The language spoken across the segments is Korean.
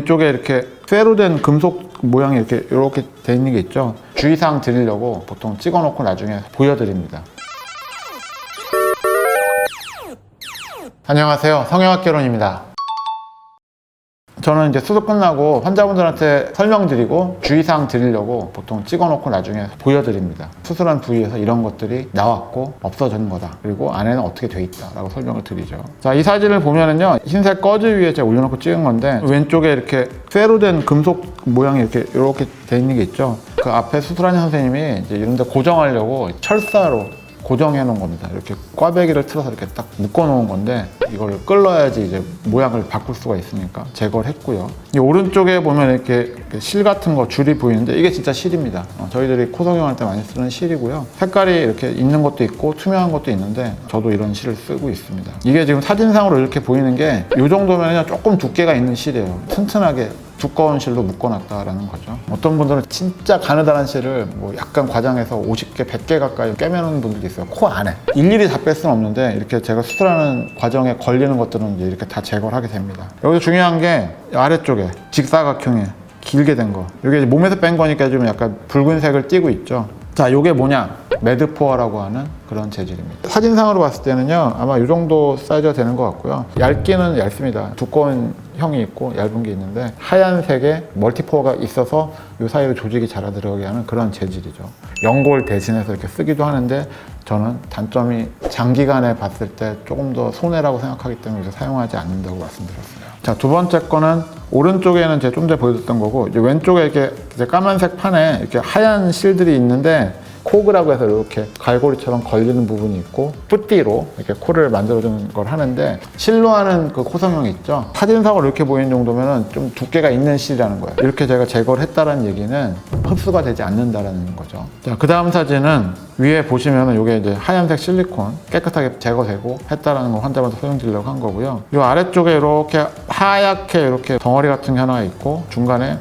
왼쪽에 이렇게 쇠로 된 금속 모양이 이렇게 이렇게 돼 있는 게 있죠. 주의사항 드리려고 보통 찍어놓고 나중에 보여드립니다. 안녕하세요. 성형학개론입니다. 저는 이제 수술 끝나고 환자분들한테 설명드리고 주의사항 드리려고 보통 찍어놓고 나중에 보여드립니다. 수술한 부위에서 이런 것들이 나왔고 없어지는 거다. 그리고 안에는 어떻게 돼 있다라고 설명을 드리죠. 자, 이 사진을 보면은요, 흰색 꺼즈 위에 제가 올려놓고 찍은 건데 왼쪽에 이렇게 쇠로 된 금속 모양이 이렇게 이렇게 돼 있는 게 있죠. 그 앞에 수술하는 선생님이 이제 이런 데 고정하려고 철사로 고정해 놓은 겁니다. 이렇게 꽈배기를 틀어서 이렇게 딱 묶어 놓은 건데 이걸 끌어야지 이제 모양을 바꿀 수가 있으니까 제거를 했고요. 이 오른쪽에 보면 이렇게, 실 같은 거 줄이 보이는데 이게 진짜 실입니다. 어, 저희들이 코 성형할 때 많이 쓰는 실이고요. 색깔이 이렇게 있는 것도 있고 투명한 것도 있는데 저도 이런 실을 쓰고 있습니다. 이게 지금 사진상으로 이렇게 보이는 게 이 정도면 조금 두께가 있는 실이에요. 튼튼하게 두꺼운 실로 묶어놨다라는 거죠. 어떤 분들은 진짜 가느다란 실을 뭐 약간 과장해서 50개, 100개 가까이 꿰매는 분들도 있어요. 코 안에. 일일이 다 뺄 수는 없는데 이렇게 제가 수술하는 과정에 걸리는 것들은 이제 이렇게 다 제거를 하게 됩니다. 여기서 중요한 게 아래쪽에 직사각형에 길게 된 거. 이게 몸에서 뺀 거니까 좀 약간 붉은색을 띠고 있죠. 자, 이게 뭐냐? 매드포어라고 하는 그런 재질입니다. 사진상으로 봤을 때는요, 아마 이 정도 사이즈가 되는 것 같고요. 얇기는 얇습니다. 두꺼운 형이 있고 얇은 게 있는데 하얀색에 멀티포어가 있어서 이 사이로 조직이 자라 들어가게 하는 그런 재질이죠. 연골 대신해서 이렇게 쓰기도 하는데 저는 단점이 장기간에 봤을 때 조금 더 손해라고 생각하기 때문에 사용하지 않는다고 말씀드렸어요. 자, 두 번째 거는 오른쪽에는 제가 좀 전에 보여줬던 거고 왼쪽에 이렇게 까만색 판에 이렇게 하얀 실들이 있는데 코그라고 해서 이렇게 갈고리처럼 걸리는 부분이 있고 뿌띠로 이렇게 코를 만들어주는 걸 하는데 실로 하는 그 코성형 있죠? 사진상으로 이렇게 보이는 정도면은 좀 두께가 있는 실이라는 거예요. 이렇게 제가 제거를 했다는 얘기는 흡수가 되지 않는다라는 거죠. 자그 다음 사진은 위에 보시면은 이게 이제 하얀색 실리콘 깨끗하게 제거되고 했다라는 걸 환자분한테 설명드리려고 한 거고요. 이 아래쪽에 이렇게 하얗게 이렇게 덩어리 같은 게 하나 있고 중간에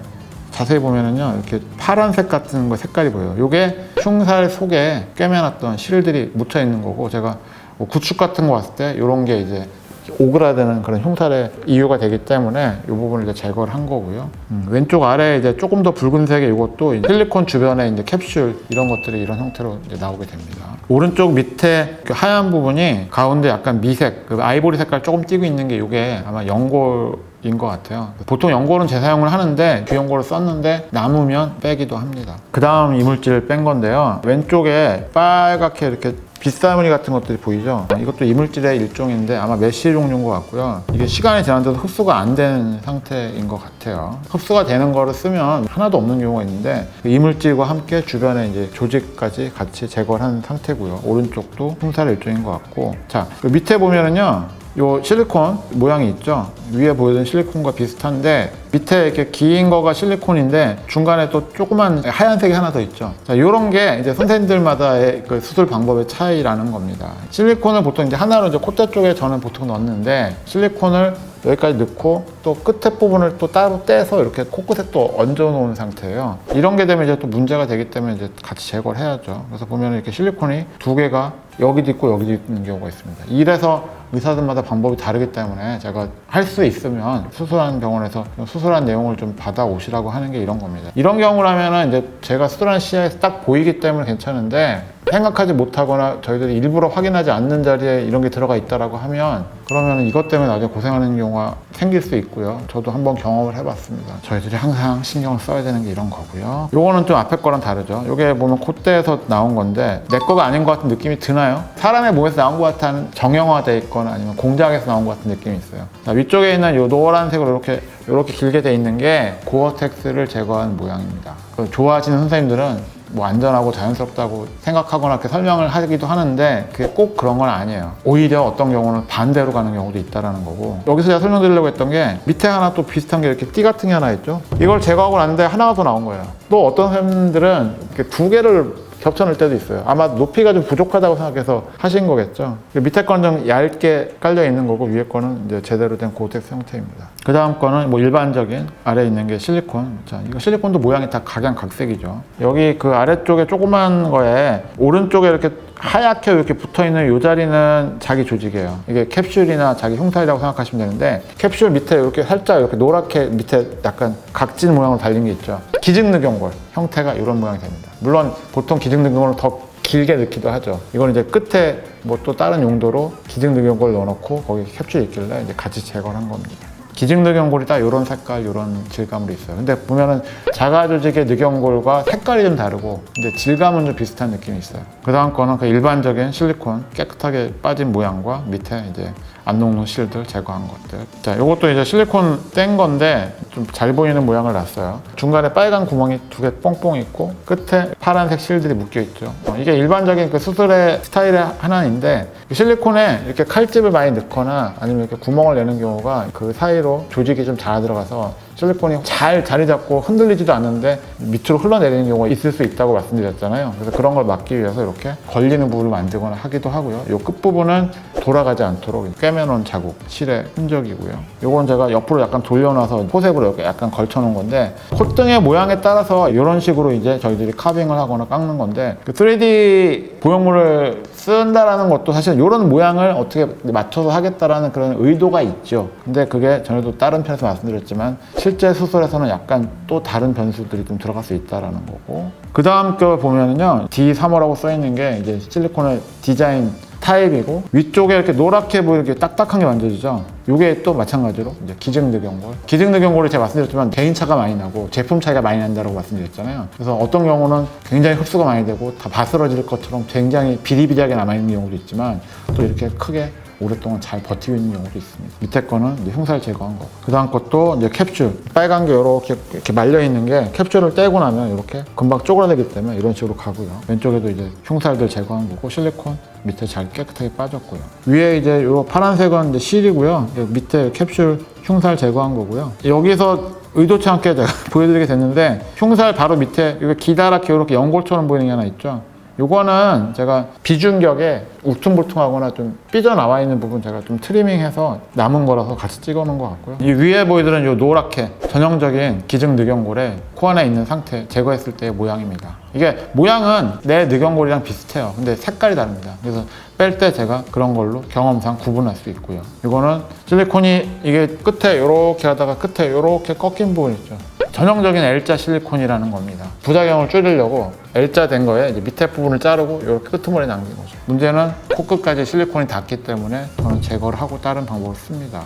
자세히 보면은요 이렇게 파란색 같은 거 색깔이 보여요. 이게 흉살 속에 꿰매놨던 실들이 묻혀 있는 거고 제가 뭐 구축 같은 거 왔을 때 이런 게 이제 오그라드는 그런 흉살의 이유가 되기 때문에 이 부분을 이제 제거를 한 거고요. 음, 왼쪽 아래 이제 조금 더 붉은색의 이것도 실리콘 주변에 이제 캡슐 이런 것들이 이런 형태로 이제 나오게 됩니다. 오른쪽 밑에 그 하얀 부분이 가운데 약간 미색, 그 아이보리 색깔 조금 띄고 있는 게 이게 아마 연골 인것 같아요. 보통 연골은 재사용을 하는데 비연골을 썼는데 남으면 빼기도 합니다. 그 다음 이물질을 뺀 건데요. 왼쪽에 빨갛게 이렇게 빗사무늬 같은 것들이 보이죠? 이것도 이물질의 일종인데 아마 메쉬 종류인 것 같고요. 이게 시간이 지난데도 흡수가 안 되는 상태인 것 같아요. 흡수가 되는 거를 쓰면 하나도 없는 경우가 있는데 그 이물질과 함께 주변에 이제 조직까지 같이 제거를 한 상태고요. 오른쪽도 흉살 일종인 것 같고 자, 그 밑에 보면은요. 요 실리콘 모양이 있죠? 위에 보여준 실리콘과 비슷한데 밑에 이렇게 긴 거가 실리콘인데 중간에 또 조그만 하얀색이 하나 더 있죠 자 요런 게 이제 선생님들마다의 그 수술 방법의 차이라는 겁니다 실리콘을 보통 이제 하나로 이제 콧대 쪽에 저는 보통 넣는데 실리콘을 여기까지 넣고 또 끝에 부분을 또 따로 떼서 이렇게 코끝에 또 얹어 놓은 상태예요. 이런 게 되면 이제 또 문제가 되기 때문에 이제 같이 제거를 해야죠. 그래서 보면 이렇게 실리콘이 두 개가 여기도 있고 여기도 있는 경우가 있습니다. 이래서 의사들마다 방법이 다르기 때문에 제가 할 수 있으면 수술하는 병원에서 수술 한 내용을 좀 받아 오시라고 하는 게 이런 겁니다. 이런 경우라면은 이제 제가 수술한 시야에서 딱 보이기 때문에 괜찮은데 생각하지 못하거나 저희들이 일부러 확인하지 않는 자리에 이런 게 들어가 있다라고 하면 그러면 이것 때문에 나중에 고생하는 경우가 생길 수 있고요. 저도 한번 경험을 해봤습니다. 저희들이 항상 신경을 써야 되는 게 이런 거고요. 요거는 좀 앞에 거랑 다르죠. 요게 보면 콧대에서 나온 건데 내 거가 아닌 것 같은 느낌이 드나요? 사람의 몸에서 나온 것 같은 정형화돼 있거나 아니면 공장에서 나온 것 같은 느낌이 있어요. 자, 위쪽에 있는 요 노란색으로 이렇게 이렇게 길게 돼 있는 게 고어텍스를 제거한 모양입니다. 그 좋아하시는 선생님들은 뭐 안전하고 자연스럽다고 생각하거나 이렇게 설명을 하기도 하는데 그게 꼭 그런 건 아니에요. 오히려 어떤 경우는 반대로 가는 경우도 있다라는 거고 여기서 제가 설명드리려고 했던 게 밑에 하나 또 비슷한 게 이렇게 띠 같은 게 하나 있죠. 이걸 제거하고 났는데 하나가 더 나온 거예요. 또 어떤 선생님들은 이렇게 두 개를 겹쳐놓을 때도 있어요. 아마 높이가 좀 부족하다고 생각해서 하신 거겠죠. 밑에 거는 좀 얇게 깔려 있는 거고 위에 거는 이제 제대로 된 고텍스 형태입니다. 그 다음 거는 뭐 일반적인 아래에 있는 게 실리콘. 자, 이거 실리콘도 모양이 다 각양각색이죠. 여기 그 아래쪽에 조그만 거에 오른쪽에 이렇게 하얗게 이렇게 붙어 있는 이 자리는 자기 조직이에요. 이게 캡슐이나 자기 흉살이라고 생각하시면 되는데 캡슐 밑에 이렇게 살짝 이렇게 노랗게 밑에 약간 각진 모양으로 달린 게 있죠. 기증늑연골 형태가 이런 모양이 됩니다. 물론 보통 기증늑연골은 더 길게 넣기도 하죠. 이건 이제 끝에 뭐 또 다른 용도로 기증늑연골 넣어놓고 거기 캡슐이 있길래 이제 같이 제거를 한 겁니다. 기증 늑연골이 다 이런 색깔, 이런 질감으로 있어요. 근데 보면은 자가 조직의 늑연골과 색깔이 좀 다르고, 근데 질감은 좀 비슷한 느낌이 있어요. 그 다음 거는 그 일반적인 실리콘 깨끗하게 빠진 모양과 밑에 이제 안 녹는 실들 제거한 것들. 자, 이것도 이제 실리콘 뗀 건데 좀 잘 보이는 모양을 놨어요. 중간에 빨간 구멍이 두개 뽕뽕 있고 끝에 파란색 실들이 묶여 있죠. 어, 이게 일반적인 그 수술의 스타일의 하나인데 그 실리콘에 이렇게 칼집을 많이 넣거나 아니면 이렇게 구멍을 내는 경우가 그 사이로 조직이 좀 잘 들어가서 실리콘이 잘 자리 잡고 흔들리지도 않는데 밑으로 흘러내리는 경우가 있을 수 있다고 말씀드렸잖아요. 그래서 그런 걸 막기 위해서 이렇게 걸리는 부분을 만들거나 하기도 하고요. 이 끝부분은 돌아가지 않도록 꿰매놓은 자국, 실의 흔적이고요. 이건 제가 옆으로 약간 돌려놔서 포색으로 이렇게 약간 걸쳐놓은 건데 콧등의 모양에 따라서 이런 식으로 이제 저희들이 카빙을 하거나 깎는 건데 그 3D 보형물을 쓴다라는 것도 사실 이런 모양을 어떻게 맞춰서 하겠다라는 그런 의도가 있죠. 근데 그게 전에도 다른 편에서 말씀드렸지만 실제 수술에서는 약간 또 다른 변수들이 좀 들어갈 수 있다라는 거고 그 다음 거 보면은요 D3호라고 써 있는 게 이제 실리콘의 디자인 타입이고 위쪽에 이렇게 노랗게 보이게 딱딱한 게 만져지죠. 이게 또 마찬가지로 이제 기증늑연골. 기증늑연골이 제가 말씀드렸지만 개인차가 많이 나고 제품 차이가 많이 난다고 말씀드렸잖아요. 그래서 어떤 경우는 굉장히 흡수가 많이 되고 다 바스러질 것처럼 굉장히 비리비리하게 남아있는 경우도 있지만 또 이렇게 크게 오랫동안 잘 버티고 있는 경우도 있습니다. 밑에 거는 이제 흉살 제거한 거. 그 다음 것도 이제 캡슐. 빨간 게 이렇게, 이렇게 말려 있는 게 캡슐을 떼고 나면 이렇게 금방 쪼그라들기 때문에 이런 식으로 가고요. 왼쪽에도 이제 흉살들 제거한 거고 실리콘 밑에 잘 깨끗하게 빠졌고요. 위에 이제 요 파란색은 이제 실이고요. 밑에 캡슐 흉살 제거한 거고요. 여기서 의도치 않게 제가 보여드리게 됐는데 흉살 바로 밑에 이거 기다랗게 이렇게 연골처럼 보이는 게 하나 있죠. 요거는 제가 비중격에 울퉁불퉁하거나 좀 삐져나와 있는 부분 제가 좀 트리밍해서 남은 거라서 같이 찍어 놓은 것 같고요. 이 위에 보이들은 요 노랗게 전형적인 기증 늑연골에 코 안에 있는 상태 제거했을 때의 모양입니다. 이게 모양은 내 늑연골이랑 비슷해요. 근데 색깔이 다릅니다. 그래서 뺄 때 제가 그런 걸로 경험상 구분할 수 있고요. 이거는 실리콘이 이게 끝에 이렇게 하다가 끝에 이렇게 꺾인 부분 있죠. 전형적인 L자 실리콘이라는 겁니다. 부작용을 줄이려고 L자 된 거에 이제 밑에 부분을 자르고 이렇게 끄트머리 남긴 거죠. 문제는 코끝까지 실리콘이 닿기 때문에 저는 제거를 하고 다른 방법을 씁니다.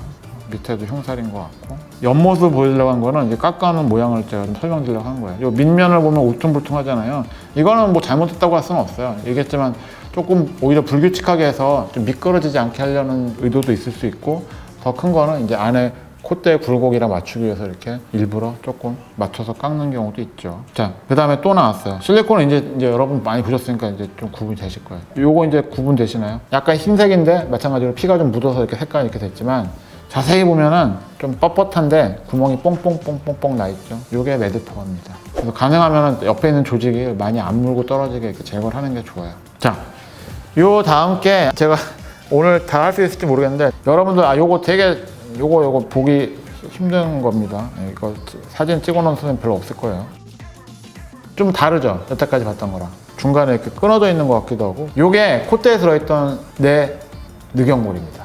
밑에도 흉살인 것 같고 옆모습 보여주려고 한 거는 이제 깎아놓은 모양을 제가 좀 설명드리려고 한 거예요. 이 밑면을 보면 울퉁불퉁하잖아요. 이거는 뭐 잘못했다고 할 수는 없어요. 얘기했지만 조금 오히려 불규칙하게 해서 좀 미끄러지지 않게 하려는 의도도 있을 수 있고 더 큰 거는 이제 안에 콧대 굴곡이랑 맞추기 위해서 이렇게 일부러 조금 맞춰서 깎는 경우도 있죠. 자, 그 다음에 또 나왔어요. 실리콘은 이제, 이제 여러분 많이 보셨으니까 이제 좀 구분이 되실 거예요. 요거 이제 구분 되시나요? 약간 흰색인데 마찬가지로 피가 좀 묻어서 이렇게 색깔이 이렇게 됐지만 자세히 보면은 좀 뻣뻣한데 구멍이 뽕뽕뽕뽕뽕 나 있죠. 요게 매드퍼입니다. 그래서 가능하면 옆에 있는 조직이 많이 안 물고 떨어지게 이렇게 제거를 하는 게 좋아요. 자, 요 다음 게 제가 오늘 다 할 수 있을지 모르겠는데 여러분들 아 요거 되게 요거 요거 보기 힘든 겁니다. 예, 이거 사진 찍어놓은 선생님 별로 없을 거예요. 좀 다르죠 여태까지 봤던 거랑 중간에 이렇게 끊어져 있는 것 같기도 하고 요게 콧대에 들어있던 내 늑연골입니다.